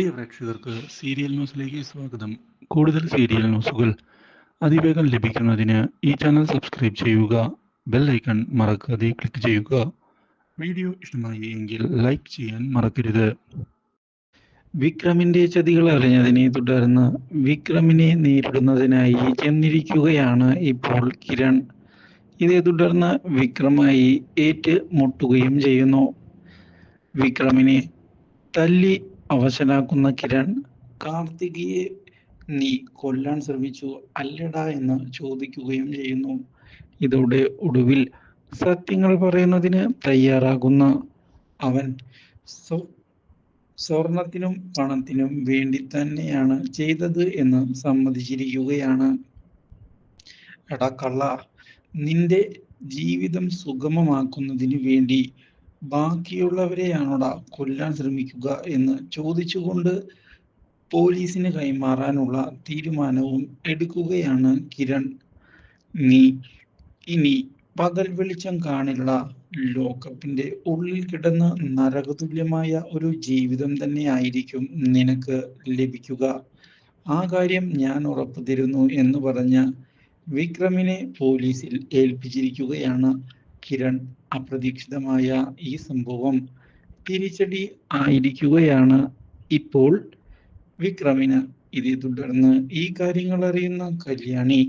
പ്രിയ പ്രേക്ഷകർക്ക് സീരിയൽ ന്യൂസിലേക്ക് സ്വാഗതം. കൂടുതൽ സീരിയൽ ന്യൂസുകൾ അതിവേഗം ലഭിക്കുന്നതിന് ഈ ചാനൽ സബ്സ്ക്രൈബ് ചെയ്യുക ബെൽ ഐക്കൺ മറക്കാതെ ക്ലിക്ക് ചെയ്യുക. വീഡിയോ ഇഷ്ടമായി എങ്കിൽ ലൈക്ക് ചെയ്യാൻ മറക്കരുത്. വിക്രമിന്റെ ചതികൾ അറിഞ്ഞതിനെ തുടർന്ന് വിക്രമിനെ നേരിടുന്നതിനായി ചെന്നിരിക്കുകയാണ് ഇപ്പോൾ കിരൺ. ഇതേ തുടർന്ന് വിക്രമായി ഏറ്റുമുട്ടുകയും ചെയ്യുന്നു. വിക്രമിനെ തല്ലി അവശനാക്കുന്ന കിരൺ കാർത്തികിയെ നീ കൊല്ലാൻ ശ്രമിച്ചു അല്ലടാ എന്ന് ചോദിക്കുകയും ചെയ്യുന്നു. ഇതോടെ ഒടുവിൽ സത്യങ്ങൾ പറയുന്നതിന് തയ്യാറാകുന്ന അവൻ സ്വ- സ്വർണത്തിനും പണത്തിനും വേണ്ടി തന്നെയാണ് ചെയ്തത് എന്ന് സമ്മതിച്ചിരിക്കുകയാണ്. എടാ കള്ള നിന്റെ ജീവിതം സുഗമമാക്കുന്നതിന് വേണ്ടി ബാക്കിയുള്ളവരെയാണോടാ കൊല്ലാൻ ശ്രമിക്കുക എന്ന് ചോദിച്ചുകൊണ്ട് പോലീസിന് കൈമാറാനുള്ള തീരുമാനവും എടുക്കുകയാണ് കിരൺ. നീ ഇനി പകൽ വെളിച്ചം കാണില്ല ലോകപ്പിന്റെ ഉള്ളിൽ കിടന്ന് നരകതുല്യമായ ഒരു ജീവിതം തന്നെ ആയിരിക്കും നിനക്ക് ലഭിക്കുക. ആ കാര്യം ഞാൻ ഉറപ്പു തരുന്നു എന്ന് പറഞ്ഞ വിക്രമിനെ പോലീസിൽ ഏൽപ്പിച്ചിരിക്കുകയാണ് കിരൺ. അപ്രതീക്ഷിതമായ ഈ സംഭവം തിരിച്ചടി ആയിരിക്കുകയാണ് ഇപ്പോൾ വിക്രമിന്. ഇതേ തുടർന്ന് ഈ കാര്യങ്ങൾ അറിയുന്ന കല്യാണി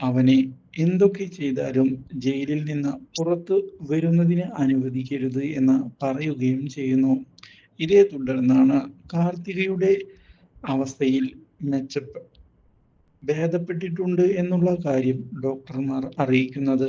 അവനെ എന്തൊക്കെ ചെയ്താലും ജയിലിൽ നിന്ന് പുറത്തു വരുന്നതിന് അനുവദിക്കരുത് എന്ന് പറയുകയും ചെയ്യുന്നു. ഇതേ തുടർന്നാണ് കാർത്തികയുടെ അവസ്ഥയിൽ മെച്ചപ്പെ ഭേദപ്പെട്ടിട്ടുണ്ട് എന്നുള്ള കാര്യം ഡോക്ടർമാർ അറിയിക്കുന്നത്.